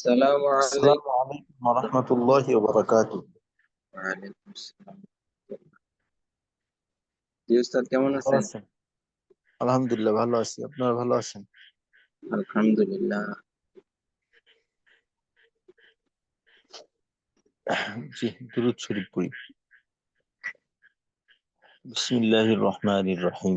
السلام السلام عليكم عليكم ورحمة الله وبركاته وعليكم السلام জি উস্তাদ কেমন ভালো আছেন আছেন আলহামদুলিল্লাহ ভালো আছি আপনারা ভালো আছেন আলহামদুলিল্লাহ জি দুরুদ শরীফ পড়ি বিসমিল্লাহির রহমানির রহিম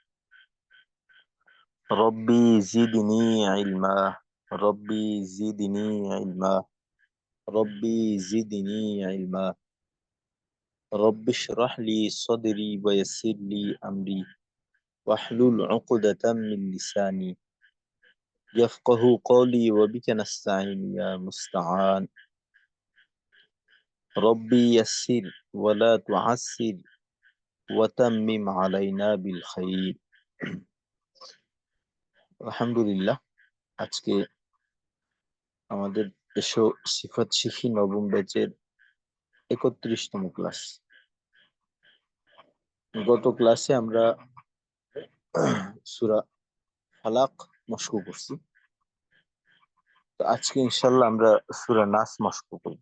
ربي زدني علما. ربي زدني علما. ربي زدني علما. رب اشرح لي صدري ويسر لي أمري. واحلل عقدة من لساني. يفقه قولي وبك نستعين يا مستعان. ربي يسر ولا تعسر وتمم علينا بالخير. আলহামদুলিল্লাহ, আজকে আমাদের এসো সিফাত শিখি নবম ব্যাচের একত্রিশতম ক্লাস। গত ক্লাসে আমরা সুরা ফালাক মস্কু করছি তো আজকে ইনশাল্লাহ আমরা সুরা নাস মস্কু করব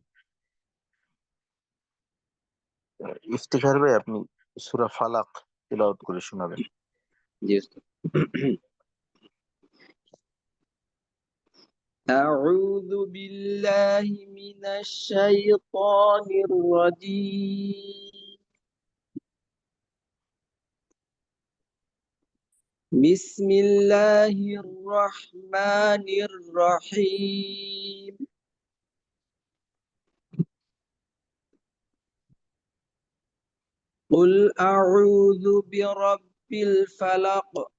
ইফতিখার ভাই, আপনি সুরা ফালাক তিলাওয়াত করে শোনাবেন। জি أعوذ بالله من الشيطان الرجيم. بسم الله الرحمن الرحيم. قل أعوذ برب الفلق.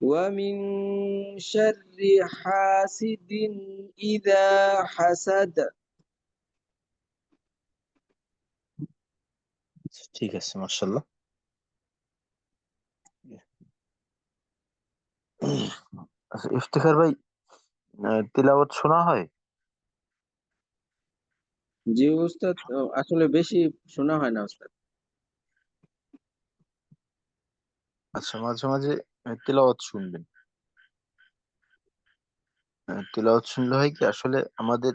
ومن شر حاسد إذا حسد ঠিক আছে মার্শাল্লাহ আচ্ছা ইফতিখার ভাই আহ, তিলাওয়াত শোনা হয় জি উস্তাদ ও, আসলে বেশি শোনা হয় না উস্তাদ আচ্ছা মাঝে মাঝে আহ, তিলাওয়াত শুনবেন। তিলাওয়াত শুনলে হয় কি, আসলে আমাদের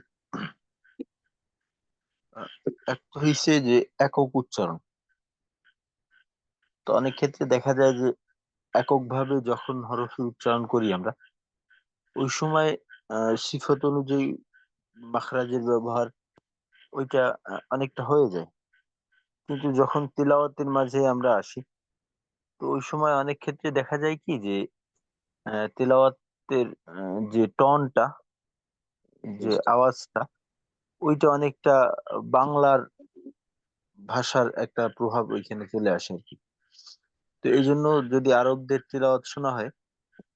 একটা হইছে যে একক উচ্চারণ। তো অনেক ক্ষেত্রে দেখা যায় যে এককভাবে যখন হরফের উচ্চারণ করি আমরা, ওই সময় সিফত অনুযায়ী মাখরাজের ব্যবহার ওইটা অনেকটা হয়ে যায়। কিন্তু যখন তিলাওয়াতের মাঝে আমরা আসি তো ওই সময় অনেক ক্ষেত্রে দেখা যায় কি যে আহ, তিলাওয়াতের আহ, যে টনটা যে আওয়াজটা ওইটা অনেকটা বাংলার ভাষার একটা প্রভাব ওইখানে চলে আসে আর কি। তো এই জন্য যদি আরবদের তেলাওয়াত শোনা হয়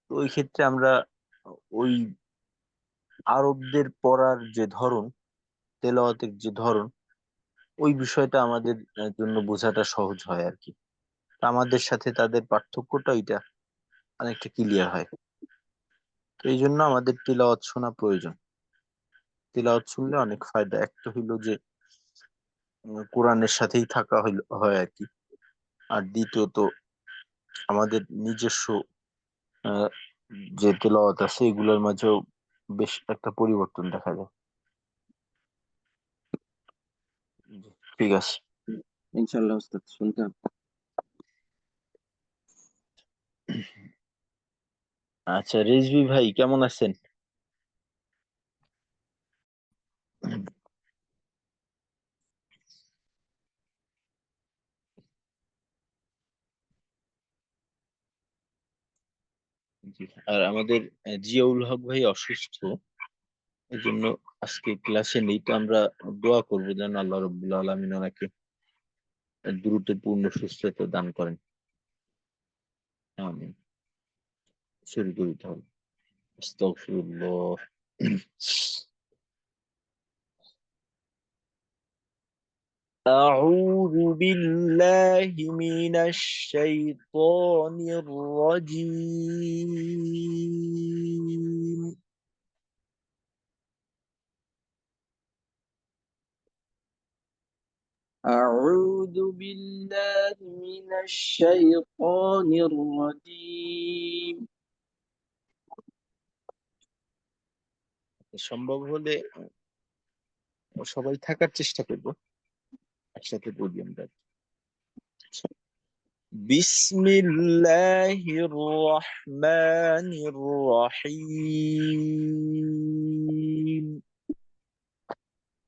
তো ওই ক্ষেত্রে আমরা ওই আরবদের পড়ার যে ধরন তেলাওয়াতের যে ধরন ওই বিষয়টা আমাদের আহ, জন্য বোঝাটা সহজ হয় আর কি। আমাদের সাথে তাদের পার্থক্যটা ওইটা অনেকটা ক্লিয়ার হয়। তো এই জন্য আমাদের তিলাওয়াত শোনা প্রয়োজন। তিলাওয়াত শুনলে অনেক ফায়দা। একটা হইল যে কোরআনের সাথেই থাকা হয় আর কি। আর দ্বিতীয়ত, আমাদের নিজস্ব যে তেলাওয়াত আছে, এগুলোর মাঝেও বেশ একটা পরিবর্তন দেখা যায়। ঠিক আছে। ইনশাল্লাহ উস্তাদ আচ্ছা রেজবি ভাই, কেমন আছেন? আর আমাদের জিয়াউল হক ভাই অসুস্থ এই জন্য আজকে ক্লাসে নেই, তো আমরা দোয়া করব যেন আল্লাহ রব্বুল আলমিন ওনাকে দ্রুত পূর্ণ সুস্থতা দান করেন। আমিন। سرد أستغفر الله. أعوذ بالله من الشيطان الرجيم. أعوذ بالله من الشيطان الرجيم. সম্ভব হলে সবাই থাকার চেষ্টা করব। একসাথে বলি আমরা বিসমিল্লাহির রহমানির রহিম।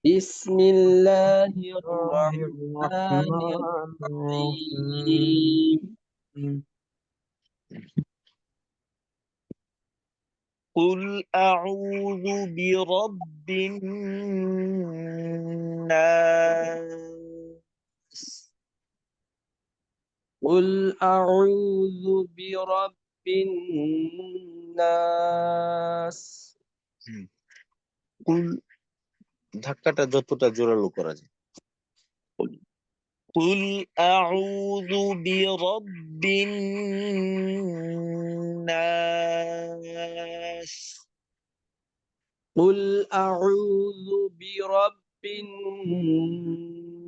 বিসমিল্লাহির রহমানির রহিম। قل أعوذ برب الناس قل أعوذ برب الناس কুল ধাক্কাটা যতটা জোরালো করা যায় قل أعوذ برب الناس قل أعوذ برب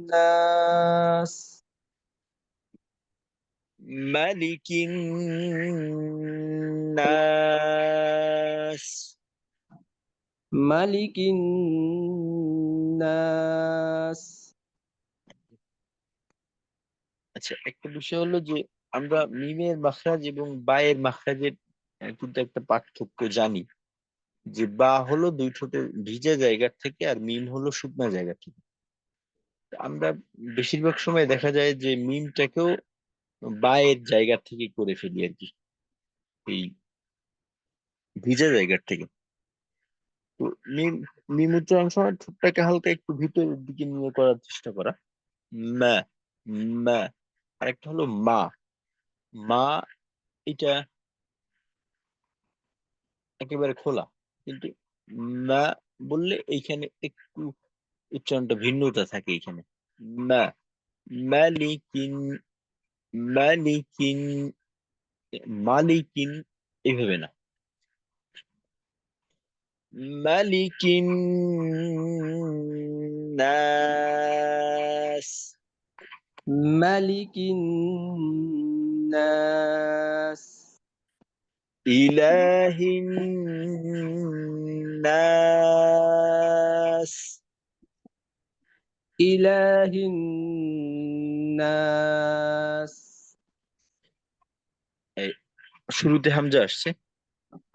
الناس ملك الناس ملك الناس আচ্ছা একটা বিষয় হলো যে আমরা মিমের মাখরাজ এবং বায়ের মাখরাজের আহ, কিন্তু একটা পার্থক্য জানি যে বা হলো দুই ঠোঁটের ভিজা জায়গা থেকে আর মিম হলো শুকনো জায়গা থেকে। আমরা বেশিরভাগ সময় দেখা যায় যে মিমটাকেও বায়ের জায়গা থেকে করে ফেলি আর কি, এই ভিজা জায়গার থেকে। তো মিম মিম উচ্চারণ সময় ঠোঁটটাকে হালকা একটু ভিতরের দিকে নিয়ে করার চেষ্টা করা। মা মা, আরেকটা হলো মা। মা এটা একেবারে খোলা। কিন্তু না বললে এইখানে একটু উচ্চারণটা ভিন্নতা থাকে এখানে। না মালিকিন মালিকিন মালিকিন এভাবে না। মালিকিন নাস। মালিকিন নাস। ইলাহিন নাস إله الناس শুরুতে হামজা আসছে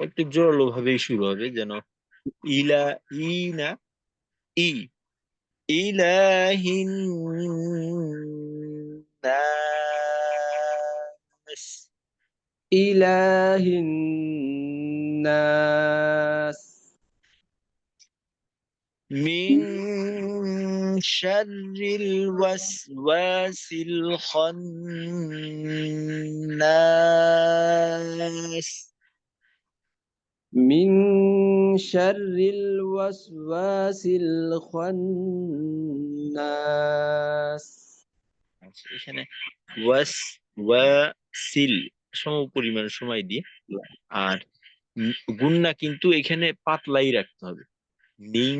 একটু জোরালো ভাবেই শুরু হবে যেন ইলা ই না ই ইলাহিন নাস إله الناس. من شر الوسواس الخناس. من شر الوسواس الخناس. وسواس সম পরিমাণ সময় দিয়ে আর গুন্না কিন্তু এখানে পাতলাই রাখতে হবে। মিং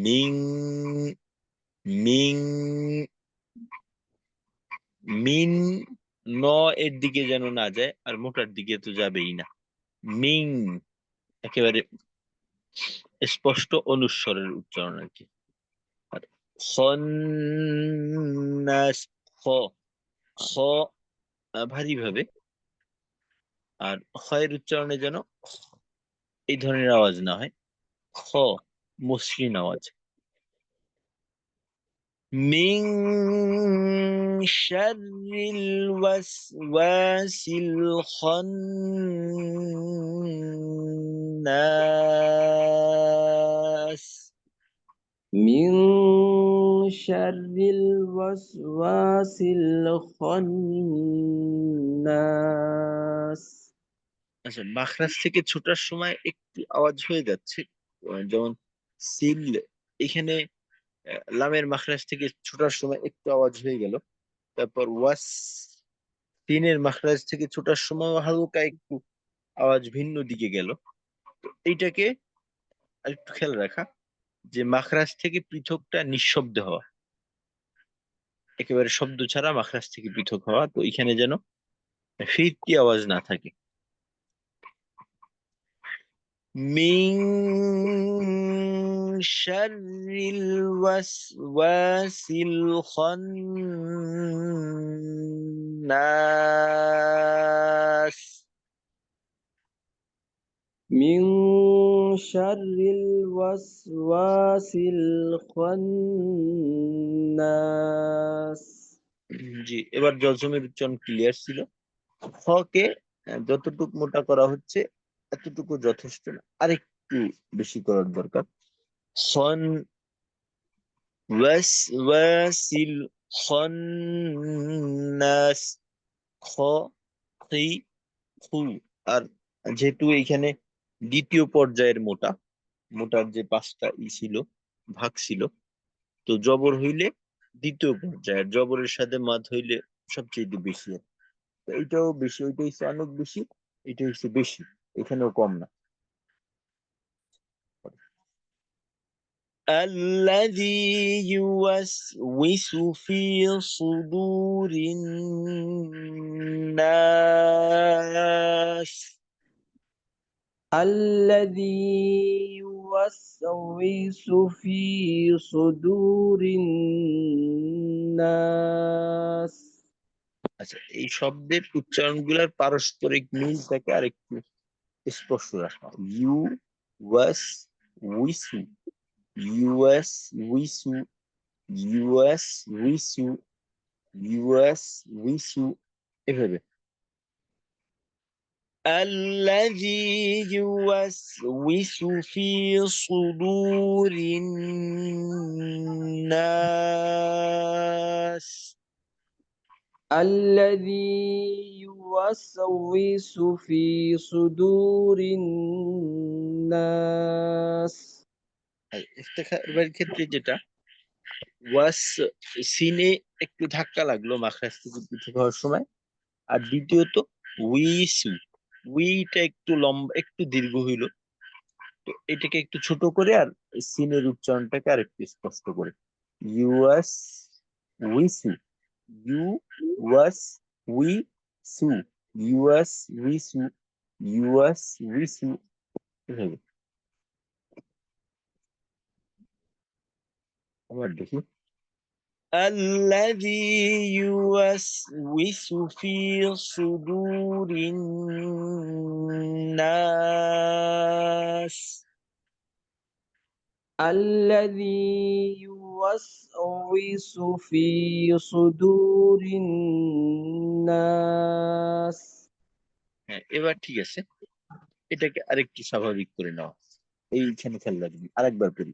মিং মিং মিন ন এর দিকে যেন না যায় আর মোটার দিকে তো যাবেই না। মিং একেবারে স্পষ্ট অনুস্বরের উচ্চারণ আর কি। খ ভারী ভাবে আর খয়ের উচ্চারণে যেন এই ধরনের আওয়াজ না হয় খ মসৃণ আওয়াজ من شر الوسواس الخناس من شر الوسواس الخناس আচ্ছা মাখরাজ থেকে ছোটার সময় একটু আওয়াজ হয়ে যাচ্ছে আহ, যেমন সিল এখানে আহ, লামের মাখরাজ থেকে ছোটার সময় একটু আওয়াজ হয়ে গেল তারপর ওয়াস তিনের মাখরাজ থেকে ছোটার সময় হালকা একটু আওয়াজ ভিন্ন দিকে গেল তো এইটাকে একটু খেয়াল রাখা যে মাখরাজ থেকে পৃথকটা নিঃশব্দে হওয়া একেবারে শব্দ ছাড়া মাখরাজ থেকে পৃথক হওয়া তো এখানে যেন ফিরতি আওয়াজ না থাকে من شر الوسواس الخناس من شر الوسواس الخناس জি এবার জজমের উচ্চারণ ক্লিয়ার ছিল হকে আহ, যতটুকু মোটা করা হচ্ছে এতটুকু যথেষ্ট না আরেকটু বেশি করার দরকার খন ওয়াসওয়াসিল খন্নাস খ খি খু আর যেহেতু এখানে দ্বিতীয় পর্যায়ের মোটা মোটার যে পাঁচটা ই ছিল ভাগ ছিল তো জবর হইলে দ্বিতীয় পর্যায়ের জবরের সাথে মাদ হইলে সবচেয়ে বেশি হয়। তো এইটাও বেশি ওইটা হচ্ছে অনেক বেশি এটা হচ্ছে বেশি এখানেও কম না الذي يوسوس في صدور الناس الذي يوسوس في صدور الناس আচ্ছা এই শব্দের উচ্চারণগুলোর পারস্পরিক মিল থাকে আর একটু স্পষ্ট রাখা ইউ ওয়াস উইসু ইউএস উইসু ইউএস উইসু ইউএস উইসু এভাবে الذي يوسوس في صدور الناس الذي يوسوس في صدور الناس ইফতেখারের ক্ষেত্রে যেটা ওয়াস সিনে একটু ধাক্কা লাগলো মাখরাজ থেকে পৃথক হওয়ার সময় আর দ্বিতীয়ত উইসু উইটা একটু লম্বা, একটু দীর্ঘ হইল। তো এটাকে একটু ছোট করে আর সিনের উচ্চারণটাকে আর একটু স্পষ্ট করে। ইউএস উইসু ইউ ওয়াস উই সু ইউএস উইসু ইউএস উইসু এভাবে। আবার দেখি। الذي يوسوس في صدور الناس الذي يوسوس في صدور الناس হ্যাঁ এবার ঠিক আছে এটাকে আরেকটু স্বাভাবিক করে নেওয়া এইখানে খেয়াল রাখবি আরেকবার করি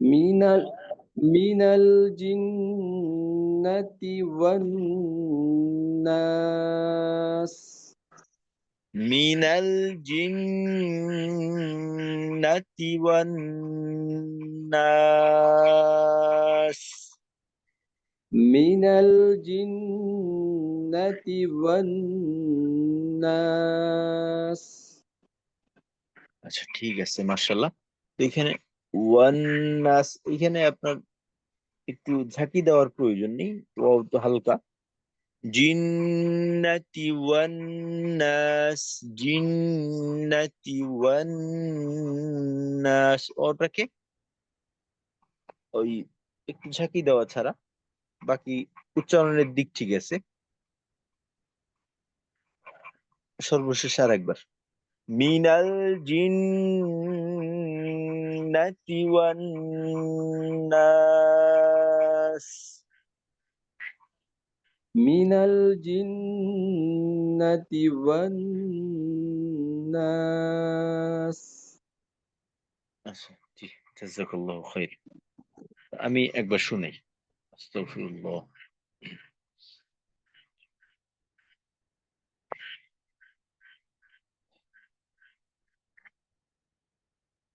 মিনাল মিনাল জিন্নাতি ওয়ান নাস মিনাল জিন্নাতি ওয়ান আচ্ছা ঠিক আছে মার্শাল্লাহ এখানে ওয়ান নাস এখানে আপনার একটু ঝাঁকি দেওয়ার প্রয়োজন নেই ওয়াও তো হালকা। জিন্নাতি ওয়ান নাস, জিন্নাতি ওয়ান নাস, ওটাকে ওই একটু ঝাঁকি দেওয়া ছাড়া বাকি উচ্চারণের দিক ঠিক আছে। সর্বশেষ আর একবার। মিনাল জিন্নাতি মিনাল জিন্নাতি ওয়ান নাস আচ্ছা জি জাযাকাল্লাহু খাইর। আমি একবার শুনাই। আস্তাগফিরুল্লাহ।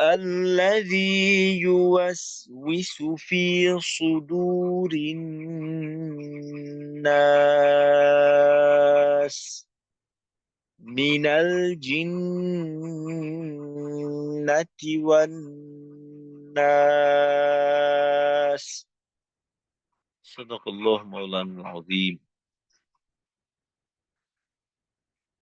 الذي يوسوس في صدور الناس من الجنة والناس. صدق الله مولانا العظيم.